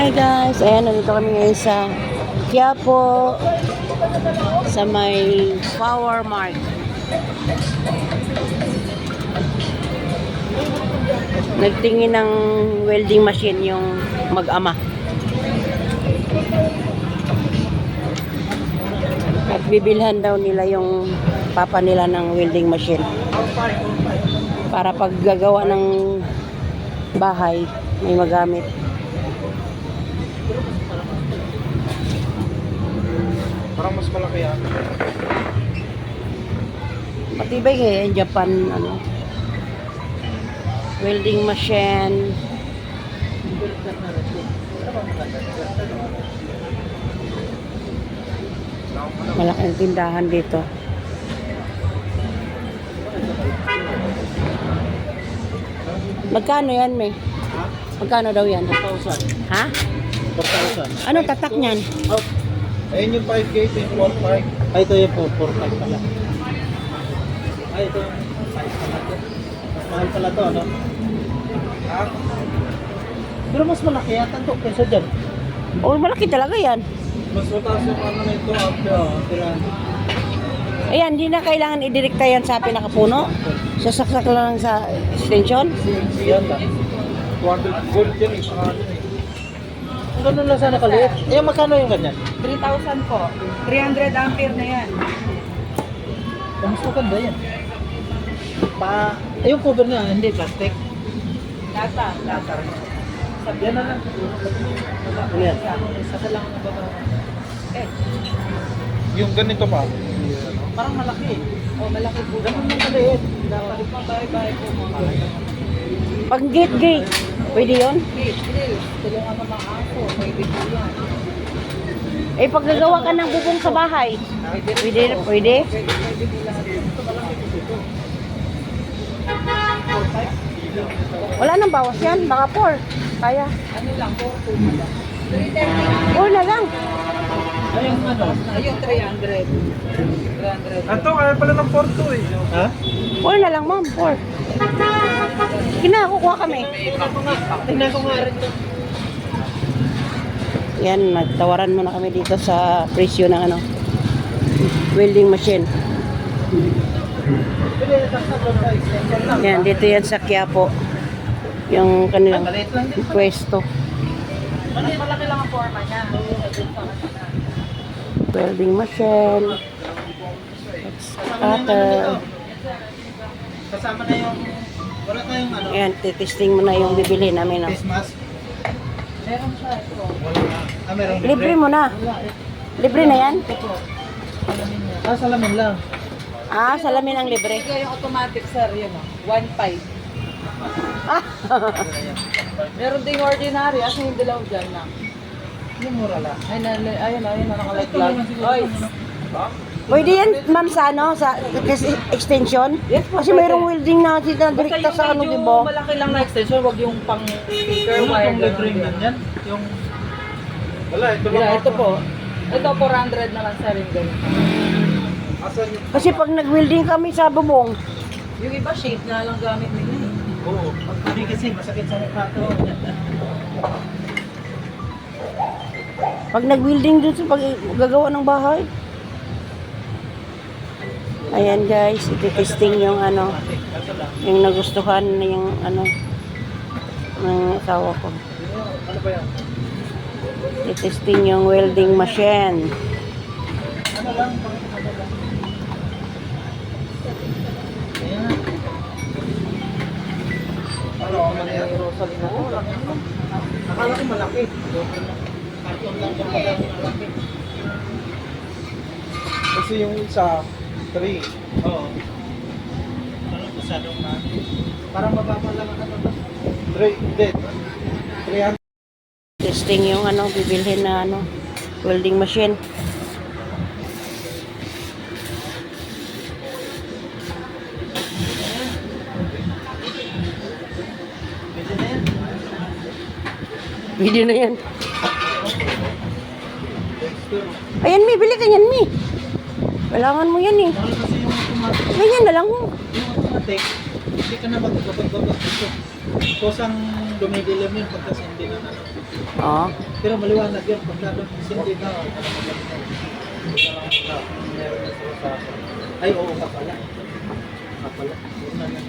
Hi guys, ayan, nandito kami ngayon sa Quiapo sa may Flower Mart. Nagtingin ng welding machine yung mag-ama. At bibilhan daw nila yung papa nila ng welding machine. Para pag gagawa ng bahay, may magamit. Parang mas malaki yan. Matibay kaya yung Japan, ano, welding machine. Malaking tindahan dito. Magkano yan, May? Magkano daw yan? 4,000. Ha? 4,000. Ano tatak niyan? Oh. Ayun yung 5K, ito yung 4,500. Ay, ito yung 4,500 pala. Ay, ito yung 5 pala to. Mas mahal pala to, ano? Ha? Pero mas malaki yata ito kaysa dyan. Oh, malaki talaga yan. Mas mataas yung ano na ito after, tira. Ayan, hindi na kailangan idirekta yan sa pinakapuno. Sasaksak lang sa extension. Yan lang. 200 gold yan eh, ano eh. Ganun lang sana kaliit. Eh, magkano yung ganyan? 3,000 po. 300 ampere na yan. Mas maganda yan. Pa, eh, yung cover niya, hindi plastic. Lata. Lata. Yan na lang. Ano yan? Isa lang na ba Eh, Yung ganito pa. parang malaki. O, malaki po. Ganun lang kaliit. Dapat pa bye-bye po mga Pag gate gate, pwede yun? Please. Tulungan mo mga aso. Pwede po yan. Eh, pag gagawa ka ng bubong sa bahay, pwede, pwede? Pwede, pwede po lahat. Wala nang bawas yan, baka 4. Kaya, Ano lang po? 2 lang. 330. 4 na lang. Ayun ano? Ayun, 300. 300. Ato, kaya pala ng Porto eh. Ha? 4 na lang, ma'am, 4. Kinakukuha kami. Tingnan ko nga rin. Yan, nagtawaran muna kami dito sa presyo ng ano, welding machine. Yan, dito yan sa Quiapo. Yung kanilang pwesto. Malaki, lang ang forma niya. Welding machine. Cutter. Kasama na yung, wala tayong ano, Ayan, titesting mo na yung bibili namin. Face mask. Meron siya ito. Ah, meron Libre mo na. Libre na yan? Ah, salamin lang. Ah, salamin ang libre. Ito yung automatic, sir. Yun o. 1.5. Ah, Meron ding ordinary. Asa yung dilaw dyan na? Yung mura lang. Ay, na, ayun, ayun, na nakalaglag. Oy, pwede yan, ma'am, sa ano, sa kasi extension? Yes po, Kasi pwede. mayroong welding na sila basta direkta yung sa ano, medyo di ba? malaki lang na extension, wag yung pang speaker Yung wire. itong ganun libre din. yan. Yung, wala, ito Yeah, ito po. Ito, 400 naman sa rin ganun. Kasi pag nag-welding kami sa bubong, Yung iba, shape na lang gamit nila. eh. oo. Hindi kasi masakit sa mukha to. pag nag-welding dun sa pag gagawa ng bahay. Ayan guys, iti-testing yung ano, yung nagustuhan na yung ano, ng asawa ko. Ano ba yan? Iti-testing yung welding machine. Ano lang? pang- Rosalina. Oh, laki mo. Akala ko malaki. Kasi yung isa, 3. Oo. Ano ko sa doon na? Parang mababa lang ang ano to. 3, hindi. 300. Testing yung ano, bibilhin na ano, welding machine. Video na yan. Ayan, Mi, bili ka yan, Mi. Kailangan mo yan eh. Ganyan na lang. oh. Yung automatic, hindi ka na magbabag-babag dito. Kusang dumidilim yun pagkas hindi na ano. Oo. Pero maliwanag yun. Pagka hindi na. Na Ay, oo ka pala. Ka pala. Yun na lang.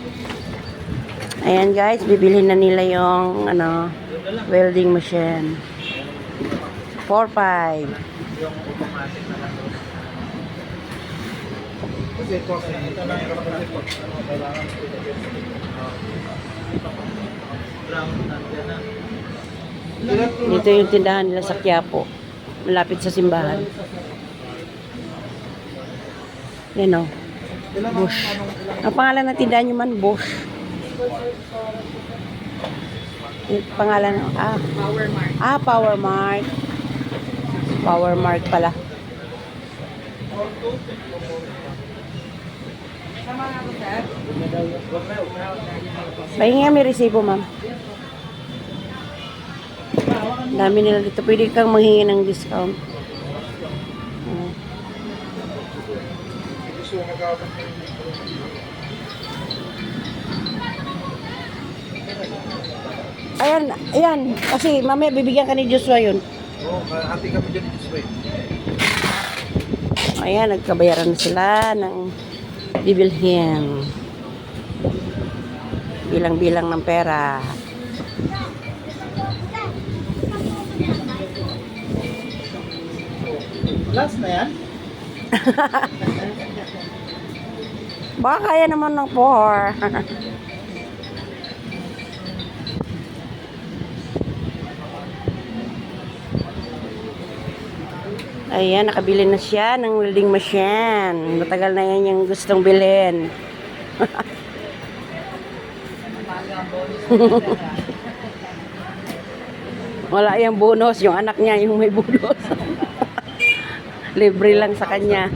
Ayan guys, bibilhin na nila yung ano, na. Welding machine. 4-5. Yung automatic na lang. Dito yung tindahan nila sa Quiapo. Malapit sa simbahan. Yan o. Ang Bush. Ang pangalan ng tindahan nyo man, Bush. Yung pangalan, ah, Power mark. ah, Power Mark. Power Mark pala. Pahinga may resibo, ma'am. Dami nila dito. Pwede kang manghingi ng discount. Ah. Ayan, ayan. Kasi mamaya bibigyan ka ni Joshua yun. Oo, hati kami dyan this way. Ayan, nagkabayaran na sila ng bibilhin. Bilang-bilang ng pera. Last na yan? Baka kaya naman ng 4. Ayan, nakabili na siya ng welding machine. Matagal na yan yung gustong bilhin. Wala yung bonus. Yung anak niya yung may bonus. Libre lang sa kanya.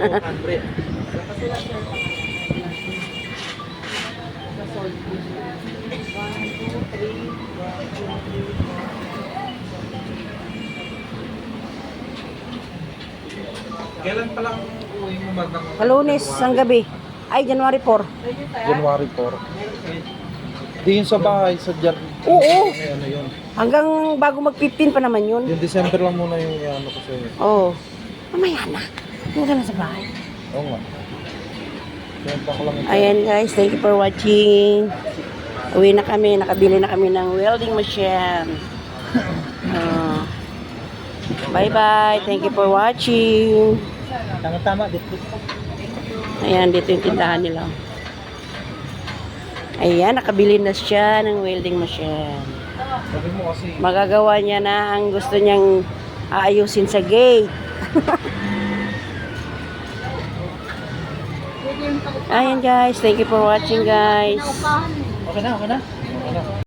Kailan pa lang uwi mo magdang Kalunis, ang gabi. Ay, January 4. January 4. Di yun sa bahay, sa jar. Oo. May ano yun. Hanggang bago mag-15 pa naman yun. Yung December lang muna yung ano kasi. Oo. Oh. Mamaya na. Hindi ka na sa bahay. Oo nga. Kaya pa ko lang ito. Ayan guys, thank you for watching. Uwi na kami, nakabili na kami ng welding machine. Ah. Bye-bye. Thank you for watching. Tama-tama, dito. Ayan, dito yung tindahan nila. Ayan, nakabili na siya ng welding machine. Sabi mo kasi, Magagawa niya na ang gusto niyang aayusin sa gate. Ayan guys, thank you for watching guys. okay na. Okay na.